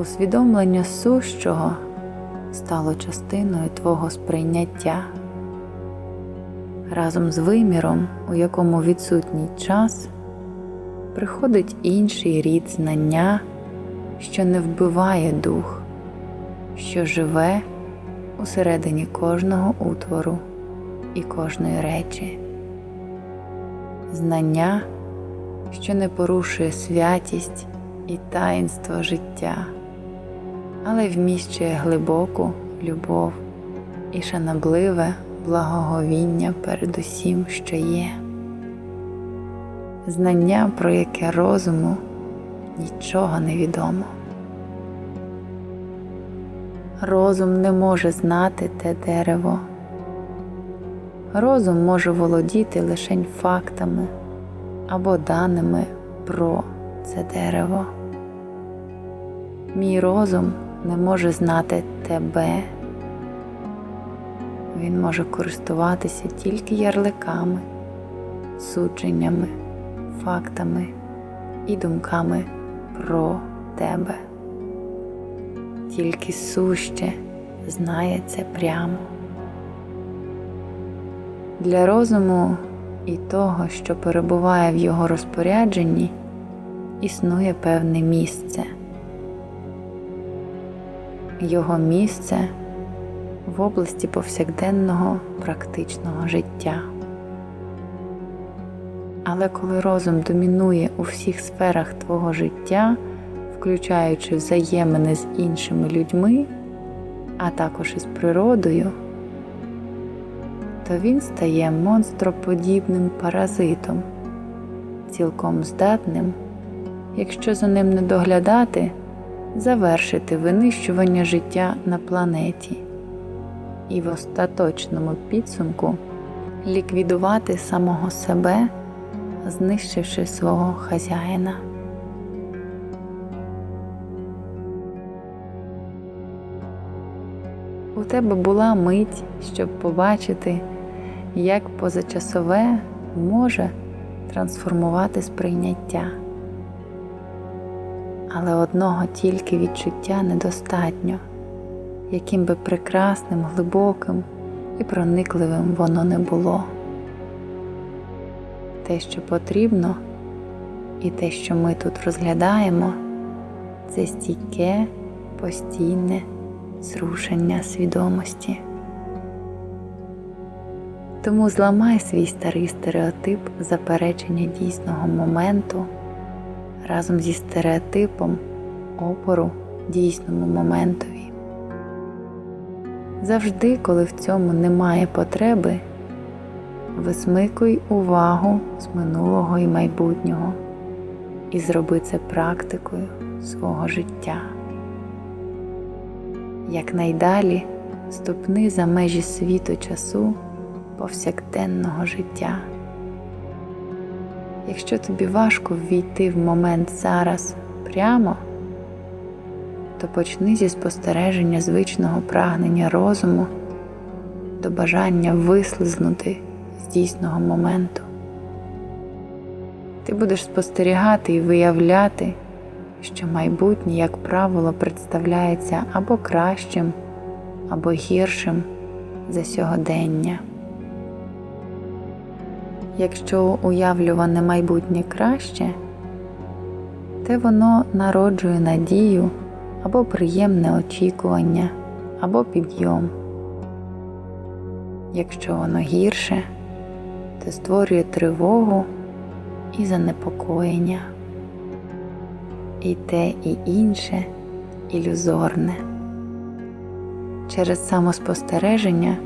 Усвідомлення сущого стало частиною твого сприйняття. Разом з виміром, у якому відсутній час, приходить інший рід знання, що не вбиває дух, що живе усередині кожного утвору і кожної речі. Знання, що не порушує святість і таїнство життя, але вміщує глибоку любов і шанобливе благоговіння перед усім, що є. Знання, про яке розуму нічого не відомо. Розум не може знати те дерево. Розум може володіти лише фактами або даними про це дерево. Мій розум не може знати тебе. Він може користуватися тільки ярликами, судженнями, фактами і думками про тебе. Тільки суще знає це прямо. Для розуму і того, що перебуває в його розпорядженні, існує певне місце. Його місце в області повсякденного практичного життя. Але коли розум домінує у всіх сферах твого життя, включаючи взаємини з іншими людьми, а також із природою, то він стає монстроподібним паразитом, цілком здатним, якщо за ним не доглядати, завершити винищування життя на планеті і в остаточному підсумку ліквідувати самого себе, знищивши свого хазяїна. У тебе була мить, щоб побачити, як позачасове може трансформувати сприйняття. Але одного тільки відчуття недостатньо, яким би прекрасним, глибоким і проникливим воно не було. Те, що потрібно, і те, що ми тут розглядаємо, це стійке, постійне зрушення свідомості. Тому зламай свій старий стереотип заперечення дійсного моменту разом зі стереотипом опору дійсному моментові. Завжди, коли в цьому немає потреби, висмикуй увагу з минулого і майбутнього і зроби це практикою свого життя. Якнайдалі ступни за межі світу часу повсякденного життя. Якщо тобі важко ввійти в момент зараз прямо, то почни зі спостереження звичного прагнення розуму до бажання вислизнути з дійсного моменту. Ти будеш спостерігати і виявляти, що майбутнє, як правило, представляється або кращим, або гіршим за сьогодення. Якщо уявлюване майбутнє краще, те воно народжує надію або приємне очікування, або підйом. Якщо воно гірше, то створює тривогу і занепокоєння. І те, і інше ілюзорне. Через самоспостереження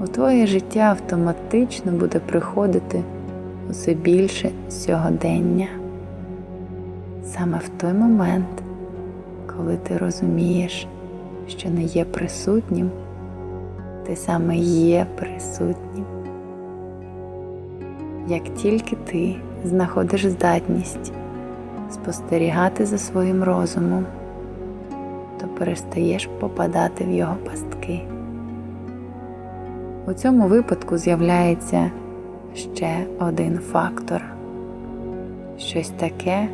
у твоє життя автоматично буде приходити усе більше сьогодення. Саме в той момент, коли ти розумієш, що не є присутнім, ти саме є присутнім. Як тільки ти знаходиш здатність спостерігати за своїм розумом, то перестаєш попадати в його пастки. У цьому випадку з'являється ще один фактор щось таке,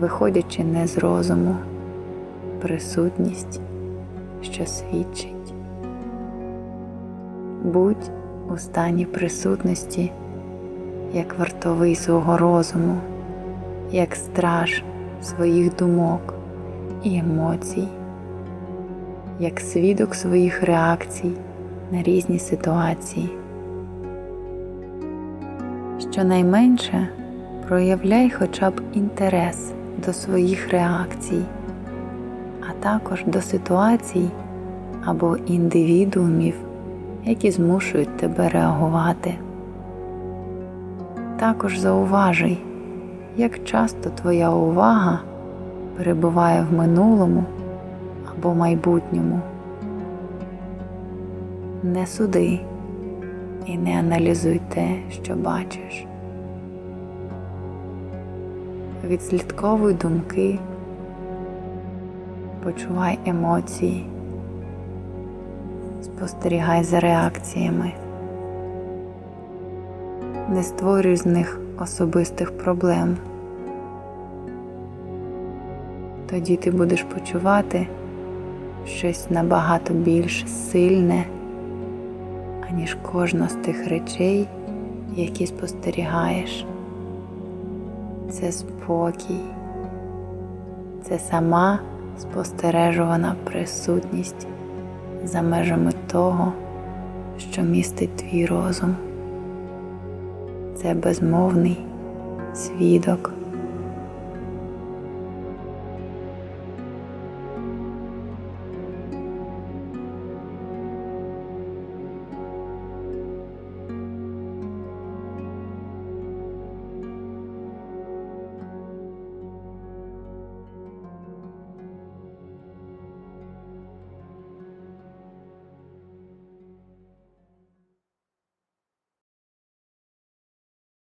виходячи не з розуму, присутність, що свідчить. Будь у стані присутності, як вартовий свого розуму, як страж своїх думок і емоцій, як свідок своїх реакцій на різні ситуації. Щонайменше проявляй хоча б інтерес до своїх реакцій, а також до ситуацій або індивідуумів, які змушують тебе реагувати. Також зауважуй, як часто твоя увага перебуває в минулому або майбутньому. Не суди і не аналізуй те, що бачиш. Відслідковуй думки, почувай емоції, спостерігай за реакціями, не створюй з них особистих проблем. Тоді ти будеш почувати щось набагато більш сильне, аніж кожна з тих речей, які спостерігаєш. Це спокій, це сама спостережувана присутність за межами того, що містить твій розум. Це безмовний свідок